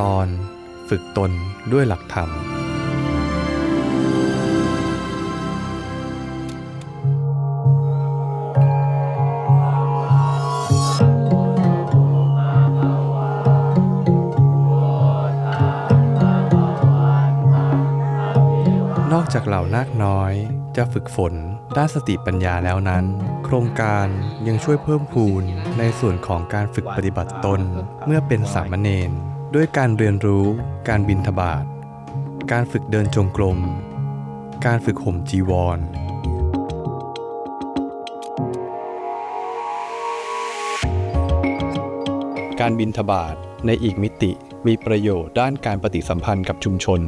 ตอน ฝึกตนด้วยหลักธรรม นอกจากเหล่านาคน้อย จะฝึกฝนด้านสติปัญญาแล้วนั้น โครงการยังช่วยเพิ่มพูนในส่วนของการฝึกปฏิบัติตนเมื่อเป็นสามเณร ด้วยการเรียนรู้ การบินทบาท การฝึกเดินจงกรม การฝึกห่มจีวร การบินทบาทในอีกมิติมีประโยชน์ด้านการปฏิสัมพันธ์กับชุมชน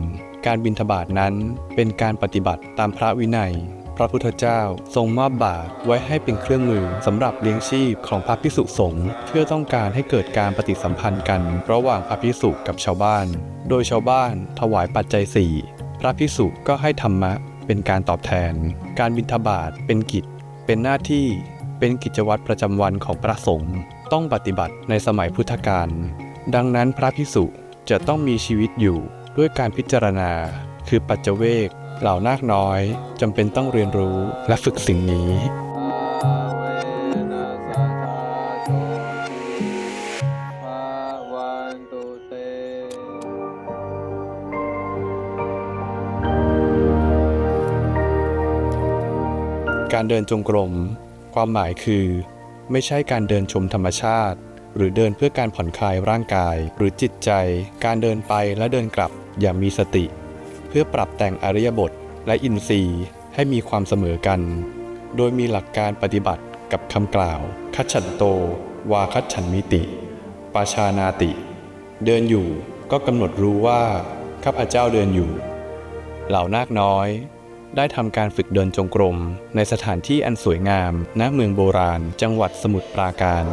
การบินทบาทนั้นเป็นการปฏิบัติตามพระวินัย ระพุทธเจ้า ทรงมอบบาตรไว้ให้เป็นเครื่องมือสำหรับเลี้ยงชีพของพระพิสุสงฆ์เพื่อต้องการให้เกิดการปฏิสัมพันธ์กัน ระหว่างพระพิสุกับชาวบ้าน โดยชาวบ้านถวายปัจจัยสี่พระพิสุก็ให้ธรรมะเป็นการตอบแทน การบินทบาทเป็นกิจ เป็นหน้าที่ เป็นกิจวัตรประจำวันของพระสงฆ์ต้องปฏิบัติในสมัยพุทธกาลดังนั้นพระพิสุจะต้องมีชีวิตอยู่ด้วยการพิจารณา คือปัจเจเวก เหล่านาคน้อยจำเป็นต้องเรียนรู้และฝึกสิ่งนี้ การเดินจงกรม ความหมายคือ ไม่ใช่การเดินชมธรรมชาติ หรือเดินเพื่อการผ่อนคลายร่างกายหรือจิตใจ การเดินไปและเดินกลับอย่างมีสติ เพื่อปรับแต่งอริยบทและอินทรีย์ให้มีความเสมอกัน โดยมีหลักการปฏิบัติกับคำกล่าว คัจฉันโต วาคัจฉันมิติ ปาชานาติ เดินอยู่ก็กำหนดรู้ว่าข้าพเจ้าเดินอยู่ เหล่านาคน้อย ได้ทำการฝึกเดินจงกรมในสถานที่อันสวยงามณเมืองโบราณ จังหวัดสมุทรปราการ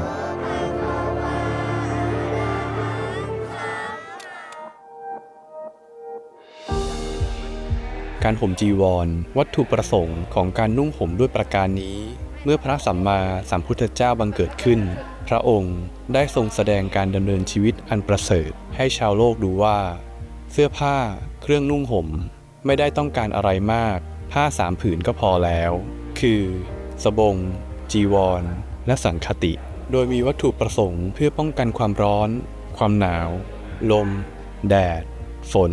การห่มจีวร วัตถุประสงค์ของการนุ่งห่มด้วยประการนี้ เมื่อพระสัมมาสัมพุทธเจ้าบังเกิดขึ้น พระองค์ได้ทรงแสดงการดำเนินชีวิตอันประเสริฐ ให้ชาวโลกดูว่า เสื้อผ้า เครื่องนุ่งห่ม ไม่ได้ต้องการอะไรมาก ผ้าสามผืนก็พอแล้ว คือสบง จีวร และสังคติ โดยมีวัตถุประสงค์เพื่อป้องกันความร้อน ความหนาว ลม แดด ฝน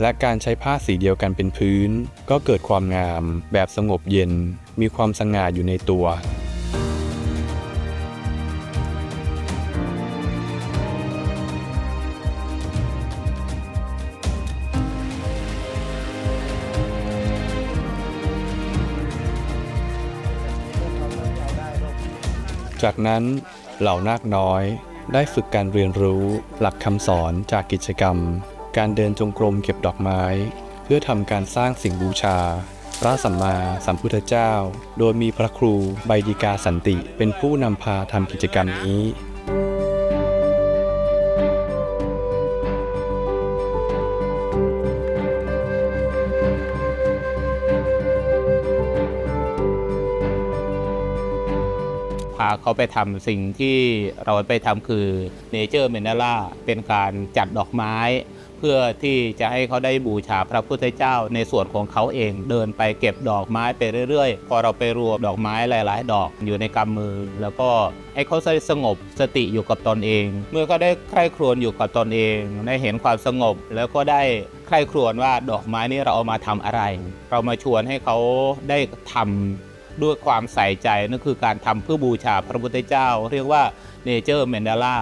และการใช้ผ้าสีเดียวกันเป็นพื้น ก็เกิดความงามแบบสงบเย็น มีความสง่าอยู่ในตัวจากนั้นเหล่านาคน้อยได้ฝึกการเรียนรู้หลักคำสอนจากกิจกรรม การเดินจงกรมเก็บดอกไม้ เพื่อทำการสร้างสิ่งบูชา พระสัมมาสัมพุทธเจ้า โดยมีพระครูใบดิกาสันติ เป็นผู้นำพาทำกิจกรรมนี้พาเขาไปทำสิ่งที่เราไปทำคือเนเจอร์เมน a ล่าเป็นการจัดดอกไม้ เพื่อที่จะให้เขาได้บูชาพระพุทธเจ้าในส่วนของเขาเองเดินไปเก็บดอกไม้ไปเรื่อยๆ พอเราไปรวมดอกไม้หลาย ๆ ดอกอยู่ในกำมือ แล้วก็ให้เขาสงบสติอยู่กับตนเอง เมื่อเขาได้ใคร่ครวญอยู่กับตนเอง ได้เห็นความสงบแล้วก็ได้ใคร่ครวญว่าดอกไม้นี้เราเอามาทำอะไร เรามาชวนให้เขาได้ทำด้วยความใส่ใจนั่นคือการทำเพื่อบูชาพระพุทธเจ้า เรียกว่าเนเจอร์เมนดาล่า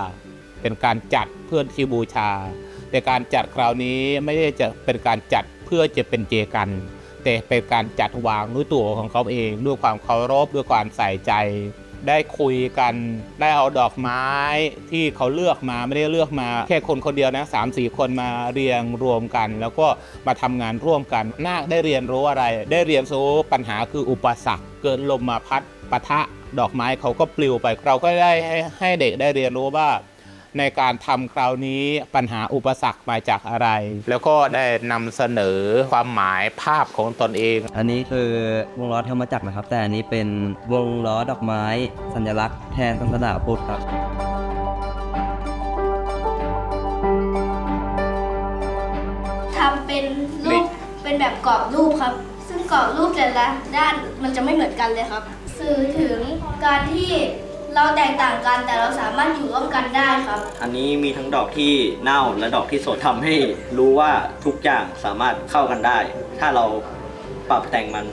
เป็นการจัดเพื่อที่บูชา แต่การจัดคราวนี้ไม่ได้จะเป็นการจัดเพื่อจะเป็นเจกัน แต่เป็นการจัดวางด้วยตัวของเขาเอง ด้วยความเคารพด้วยความใส่ใจ ได้คุยกันได้เอาดอกไม้ที่เขาเลือกมาไม่ได้เลือกมา แค่คนคนเดียวนะสามสี่คนมาเรียงรวมกัน แล้วก็มาทำงานร่วมกันนาคได้เรียนรู้อะไร ได้เรียนรู้ปัญหาคืออุปสรรค เกิดลมมาพัดปะทะดอกไม้เขาก็ปลิวไปเราก็ได้ให้ให้เด็กได้เรียนรู้ว่า ในการทำคราวนี้ปัญหาอุปสรรคมาจากอะไร แล้วก็ได้นำเสนอความหมายภาพของตนเอง อันนี้คือวงล้อธรรมจักนะครับ แต่อันนี้เป็นวงล้อดอกไม้ สัญลักษณ์แทนสัาสนาพุทธครับทำเป็นรูปเป็นแบบกรอบรูปครับ ซึ่งกรอบรูปแต่ละด้านมันจะไม่เหมือนกันเลยครับ สื่อถึงการที่ เราแตกต่างกันแต่เราสามารถอยู่ร่วมกันได้ครับ อันนี้มีทั้งดอกที่เน่าและดอกที่สดทำให้รู้ว่าทุกอย่างสามารถเข้ากันได้ ถ้าเราปรับแต่งมัน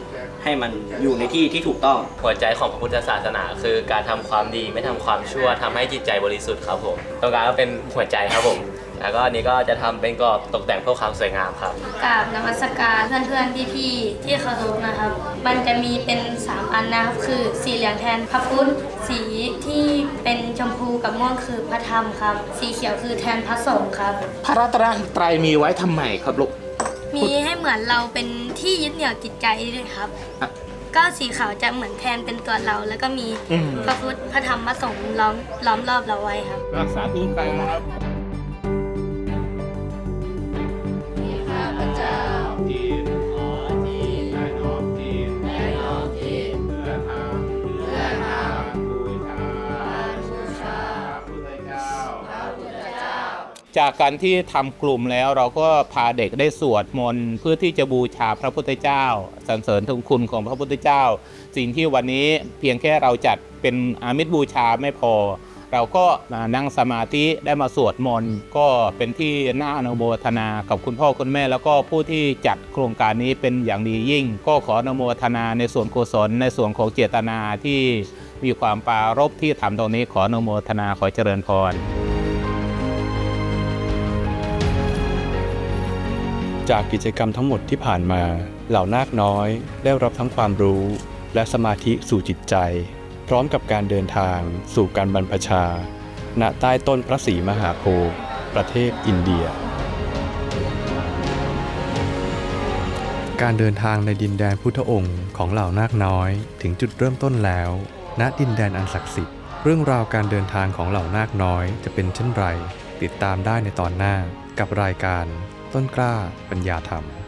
ให้มันอยู่ในที่ที่ถูกต้อง หัวใจของพระพุทธศาสนา คือการทำความดีไม่ทำความชั่วทำให้จิตใจบริสุทธิ์ครับผมตรงกลางก็เป็นหัวใจครับผม แล้วก็อันนี้ก็จะทำเป็นกรอบตกแต่งเพื่อความสวยงามครับ กราบนมัสการเพื่อนๆพี่ๆที่เคารพนะครับ มันจะมีเป็น 3 อันนะครับ คือสีเหลืองแทนพระพุทธสีที่เป็นชมพูกับม่วงคือพระธรรมครับ สีเขียวคือแทนพระสงฆ์ครับ พระรัตนตรัยมีไว้ทำไมครับลูก มีให้เหมือนเราเป็นที่ยึดเหนี่ยวจิตใจด้วยครับ อะก็สีขาวจะเหมือนแทนเป็นตัวเรา แล้วก็มีอืม พระพุทธพระธรรมพระสงฆ์ล้อมล้อมรอบเราไว้ครับ รักษาทุกไปนะครับ จากการที่ทำกลุ่มแล้วเราก็พาเด็กได้สวดมนต์เพื่อที่จะบูชาพระพุทธเจ้าสรรเสริญถึงคุณของพระพุทธเจ้า สิ่งที่วันนี้เพียงแค่เราจัดเป็นอามิตรบูชาไม่พอ เราก็มานั่งสมาธิได้มาสวดมนต์ก็เป็นที่น่าอนุโมทนากับคุณพ่อคุณแม่ แล้วก็ผู้ที่จัดโครงการนี้เป็นอย่างดียิ่ง ก็ขออนุโมทนาในส่วนกุศลในส่วนของเจตนาที่มีความปรารบที่ทำตรงนี้ขออนุโมทนาขอเจริญพร จากกิจกรรมทั้งหมดที่ผ่านมา เหล่านาคน้อย ได้รับทั้งความรู้ และสมาธิสู่จิตใจ พร้อมกับการเดินทางสู่การบรรพชา ณใต้ต้นพระศรีมหาโพธิ์ประเทศอินเดีย การเดินทางในดินแดนพุทธองค์ของเหล่านาคน้อย ถึงจุดเริ่มต้นแล้ว ณดินแดนอันศักดิ์สิทธิ์เรื่องราวการเดินทางของเหล่านาคน้อยจะเป็นเช่นไร ติดตามได้ในตอนหน้ากับรายการ ต้นกล้าปัญญาธรรม